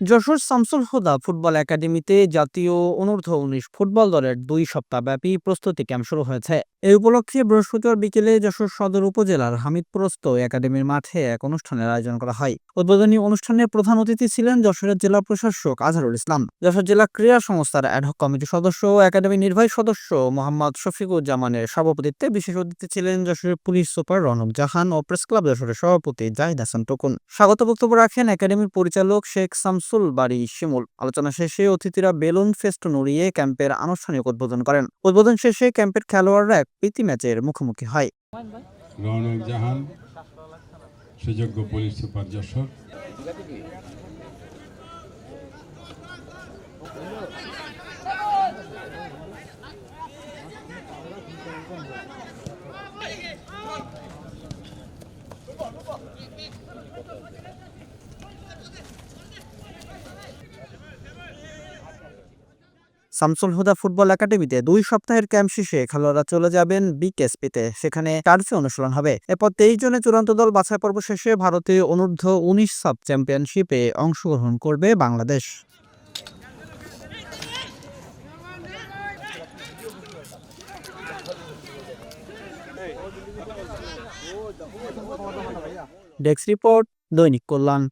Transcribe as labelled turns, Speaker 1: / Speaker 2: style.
Speaker 1: Jessore Shamsul Huda football একাডেমিতে জাতীয় অনূর্ধ্ব উনিশ ফুটবল দলের দুই সপ্তাহব্যাপী প্রস্তুতি ক্যাম্প শুরু হয়েছে। এই উপলক্ষে বৃহস্পতিবার বিকেলে যশোর সদর উপজেলার হামিদপুরস্থ একাডেমির মাঠে এক অনুষ্ঠানের আয়োজন করা হয়। উদ্বোধনী অনুষ্ঠানে প্রধান অতিথি ছিলেন যশোরের জেলা প্রশাসক আজহারুল ইসলাম। যশোর জেলা ক্রীড়া সংস্থার অ্যাডহক কমিটির সদস্য ও একাডেমির নির্বাহী সদস্য মোহাম্মদ শফিকুজ্জামানের সভাপতিত্বে বিশেষ অতিথি ছিলেন যশোরের পুলিশ সুপার রনক জাহান ও প্রেস ক্লাব যশোরের সভাপতি জাহিদ হাসান টুকুন। স্বাগত বক্তব্য রাখেন একাডেমির পরিচালক শেখ শামসুল বাড়ি শিমুল। আলোচনা শেষে অতিথিরা বেলুন, ফেস্টুন উড়িয়ে ক্যাম্পের আনুষ্ঠানিক উদ্বোধন করেন। উদ্বোধন শেষে ক্যাম্পের খেলোয়াড়রা প্রীতি ম্যাচের মুখোমুখি হয়।
Speaker 2: রৌনক জাহান সুযোগ্য police super Jessore.
Speaker 1: Shamsul Huda football একাডেমিতে দুই সপ্তাহের ক্যাম্প শেষে খেলোয়াড়রা চলে যাবেন বিকেএসপিতে। সেখানে টার্ফে অনুশীলন হবে। এরপর তেইশ জনের চূড়ান্ত দল বাছাই পর্ব শেষে ভারতে অনূর্ধ্ব উনিশ সাব চ্যাম্পিয়নশিপে অংশগ্রহণ করবে বাংলাদেশ। ডেস্ক রিপোর্ট দৈনিক কল্যাণ।